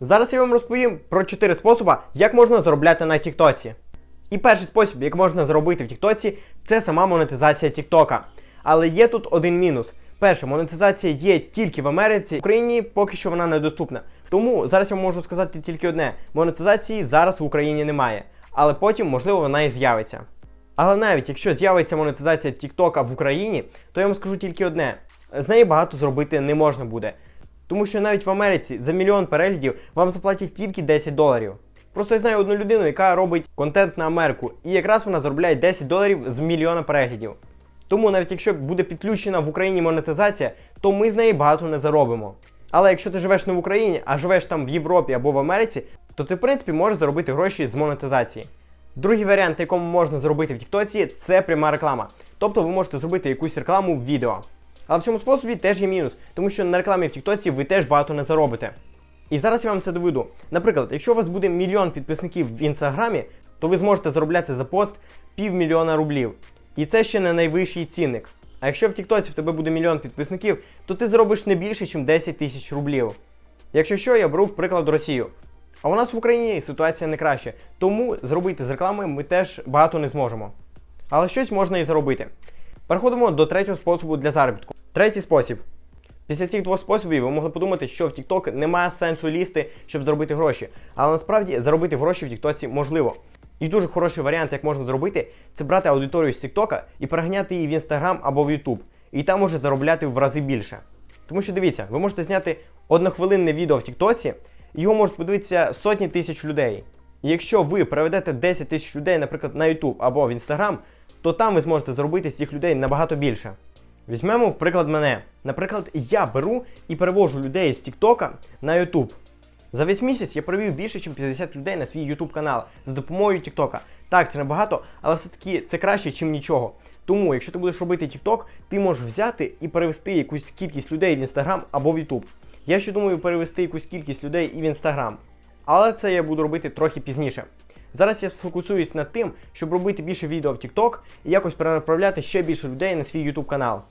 Зараз я вам розповім про 4 способи, як можна заробляти на Тіктоці. І перший спосіб, як можна заробити в Тіктоці, це сама монетизація Тіктока. Але є тут один мінус. Перше, монетизація є тільки в Америці, в Україні поки що вона недоступна. Тому зараз я можу сказати тільки одне: монетизації зараз в Україні немає, але потім, можливо, вона і з'явиться. Але навіть якщо з'явиться монетизація TikTok в Україні, то я вам скажу тільки одне: з неї багато зробити не можна буде. Тому що навіть в Америці за мільйон переглядів вам заплатять тільки 10 доларів. Просто я знаю одну людину, яка робить контент на Америку, і якраз вона заробляє 10 доларів з мільйона переглядів. Тому навіть якщо буде підключена в Україні монетизація, то ми з неї багато не заробимо. Але якщо ти живеш не в Україні, а живеш там в Європі або в Америці, то ти в принципі можеш заробити гроші з монетизації. Другий варіант, якому можна зробити в Тіктоці, це пряма реклама. Тобто ви можете зробити якусь рекламу в відео. Але в цьому способі теж є мінус, тому що на рекламі в Тіктоці ви теж багато не заробите. І зараз я вам це доведу. Наприклад, якщо у вас буде мільйон підписників в інстаграмі, то ви зможете заробляти за пост півмільйона рублів. І це ще не найвищий цінник. А якщо в Тіктоці в тебе буде мільйон підписників, то ти заробиш не більше, ніж 10 тисяч рублів. Якщо що, я беру в приклад Росію. А у нас в Україні ситуація не краща, тому зробити з реклами ми теж багато не зможемо. Але щось можна і зробити. Переходимо до третього способу для заробітку. Третій спосіб. Після цих двох способів ви могли подумати, що в TikTok немає сенсу лізти, щоб заробити гроші. Але насправді заробити гроші в TikTok можливо. І дуже хороший варіант, як можна зробити, це брати аудиторію з TikTok і переганяти її в Instagram або в YouTube. І там може заробляти в рази більше. Тому що дивіться, ви можете зняти однохвилинне відео в TikTok, його можуть подивитися сотні тисяч людей. І якщо ви переведете 10 тисяч людей, наприклад, на YouTube або в Instagram, то там ви зможете зробити з цих людей набагато більше. Візьмемо в приклад мене. Наприклад, я беру і перевожу людей з TikTok на YouTube. За весь місяць я провів більше, ніж 50 людей на свій YouTube канал з допомогою TikTok. Так, це небагато, але все-таки це краще, ніж нічого. Тому, якщо ти будеш робити TikTok, ти можеш взяти і перевести якусь кількість людей в Instagram або в YouTube. Я ще думаю перевести якусь кількість людей і в Instagram. Але це я буду робити трохи пізніше. Зараз я сфокусуюсь над тим, щоб робити більше відео в TikTok і якось перенаправляти ще більше людей на свій YouTube канал.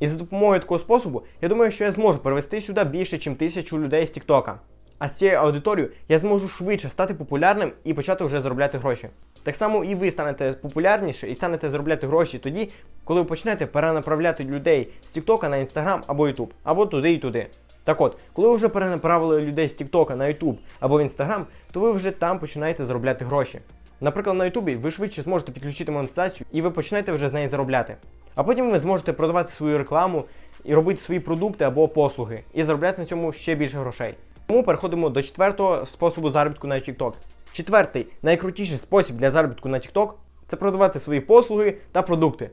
І за допомогою такого способу, я думаю, що я зможу перевести сюди більше, ніж тисячу людей з TikTok. А з цією аудиторією я зможу швидше стати популярним і почати вже заробляти гроші. Так само і ви станете популярніше і станете заробляти гроші тоді, коли ви почнете перенаправляти людей з TikTok на Instagram або YouTube, або туди і туди. Так от, коли ви вже перенаправили людей з TikTok на YouTube або в Instagram, то ви вже там починаєте заробляти гроші. Наприклад, на YouTube ви швидше зможете підключити монетизацію і ви почнете вже з неї заробляти. А потім ви зможете продавати свою рекламу і робити свої продукти або послуги, і заробляти на цьому ще більше грошей. Тому переходимо до четвертого способу заробітку на TikTok. Четвертий найкрутіший спосіб для заробітку на TikTok – це продавати свої послуги та продукти.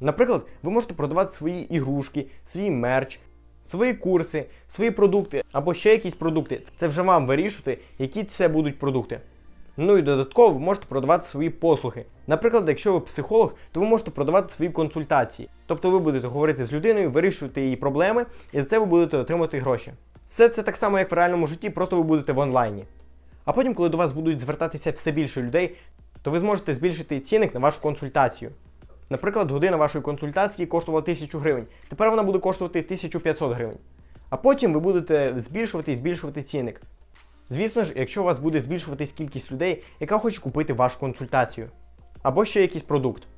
Наприклад, ви можете продавати свої ігрушки, свій мерч, свої курси, свої продукти або ще якісь продукти. Це вже вам вирішувати, які це будуть продукти. Ну і додатково ви можете продавати свої послуги. Наприклад, якщо ви психолог, то ви можете продавати свої консультації. Тобто ви будете говорити з людиною, вирішувати її проблеми, і за це ви будете отримати гроші. Все це так само, як в реальному житті, просто ви будете в онлайні. А потім, коли до вас будуть звертатися все більше людей, то ви зможете збільшити цінник на вашу консультацію. Наприклад, година вашої консультації коштувала 1000 гривень, тепер вона буде коштувати 1500 гривень. А потім ви будете збільшувати і збільшувати цінник. Звісно ж, якщо у вас буде збільшуватись кількість людей, яка хоче купити вашу консультацію, або ще якийсь продукт.